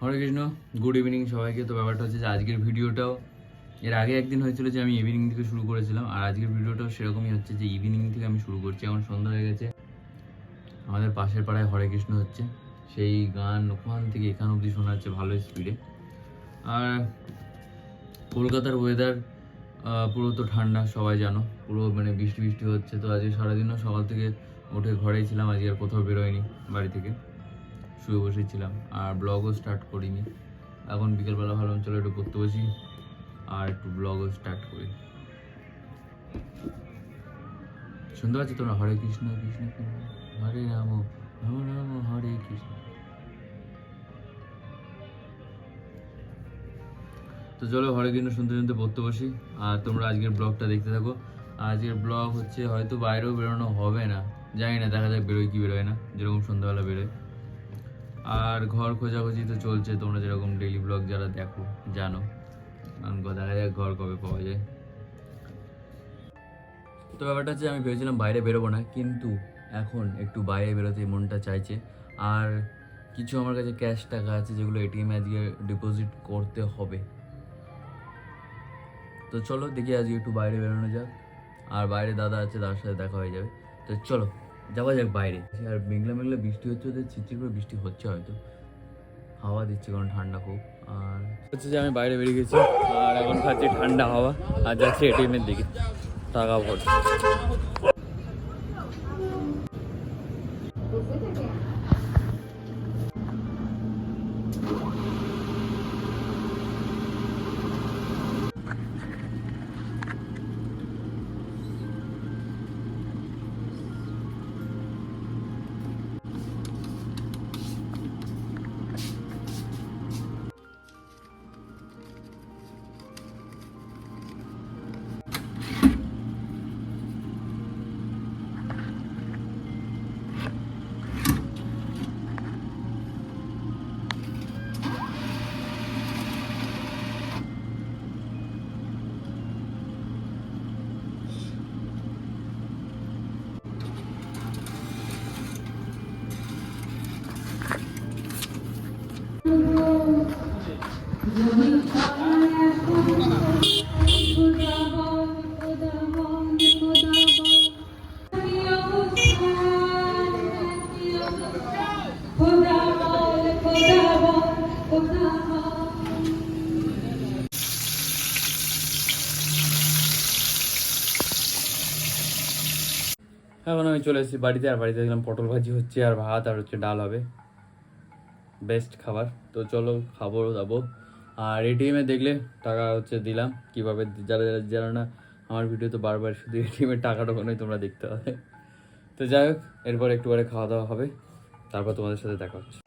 হরে Krishna good evening সবাইকে। তো ব্যাপারটা হচ্ছে যে আজকের ভিডিওটাও, এর আগে একদিন হয়েছিল যে আমি ইভিনিং থেকে শুরু করেছিলাম, আর আজকের ভিডিওটাও সেরকমই হচ্ছে যে ইভিনিং থেকে আমি শুরু করছি। এখন সন্ধ্যা হয়ে গেছে, আমাদের পাশের পাড়ায় হরে কৃষ্ণ হচ্ছে। সেই গান ওখান থেকে এখান অবধি শোনা যাচ্ছে ভালো স্পিডে আর কলকাতার ওয়েদার পুরো তো ঠান্ডা, সবাই জানো, পুরো মানে বৃষ্টি বৃষ্টি হচ্ছে। তো আজকে সারাদিনও সকাল থেকে উঠে ঘরেই ছিলাম, আজকে আর কোথাও বেরোয়নি বাড়ি থেকে। শুয়ে বসেছিলাম, আর ব্লগও স্টার্ট করিনি। এখন বিকেলবেলা ভাবলাম, চলো একটু পড়তে বসি, আর একটু ব্লগও স্টার্ট করি। শুনতে পাচ্ছি তোমরা? হরে কৃষ্ণ কৃষ্ণ হরে রাম রাম রাম, হরে কৃষ্ণ। তো চলো হরে কৃষ্ণ, শুনতে শুনতে পড়তে বসি, আর তোমরা আজকের ব্লগটা দেখতে থাকো। আজকের ব্লগ হচ্ছে হয়তো বাইরেও বেরোনো হবে না, জানি না, দেখা যাক বেরোয় কি বেরোয় না, যেরকম সন্ধ্যাবেলা বেরোয়। আর ঘর খোঁজাখুঁজি তো চলছে, তোমরা যেরকম ডেলি ব্লগ যারা দেখো, জানো। কারণ দেখা যাক ঘর কবে পাওয়া যায়। তো ব্যাপারটা হচ্ছে, আমি ভেবেছিলাম বাইরে বেরোবো না, কিন্তু এখন একটু বাইরে বেরোতে মনটা চাইছে। আর কিছু আমার কাছে ক্যাশ টাকা আছে, যেগুলো এটিএমে আজকে ডিপোজিট করতে হবে। তো চলো, দেখি আজকে একটু বাইরে বেরোনো যাক। আর বাইরে দাদা আছে, তার সাথে দেখা হয়ে যাবে। তো চলো যাওয়া যাক বাইরে। আর মেঘলা মেঘলা বৃষ্টি হচ্ছে ওদের চিচির করে বৃষ্টি হচ্ছে হয়তো। হাওয়া দিচ্ছে কারণ ঠান্ডা খুব, আর হচ্ছে যে আমি বাইরে বেরিয়ে গেছি, আর এখন খাচ্ছি ঠান্ডা হাওয়া, আর যাচ্ছি এটিএমের দিকে, টাকা ভর এখন আমি চলে এসেছি বাড়িতে, আর বাড়িতে দেখলাম পটল ভাজি হচ্ছে, আর ভাত, আর হচ্ছে ডাল হবে। বেস্ট খাবার। তো চলো খাব, দাবো। আর এটিএমে দেখলে টাকা হচ্ছে দিলাম। কীভাবে যারা যারা না আমার ভিডিও তো বারবার শুধু এটিএমের টাকাটা ওখানেই তোমরা দেখতে হবে তো যাই হোক, এরপর একটু পরে খাওয়া দাওয়া হবে। তারপর তোমাদের সাথে দেখা হচ্ছে।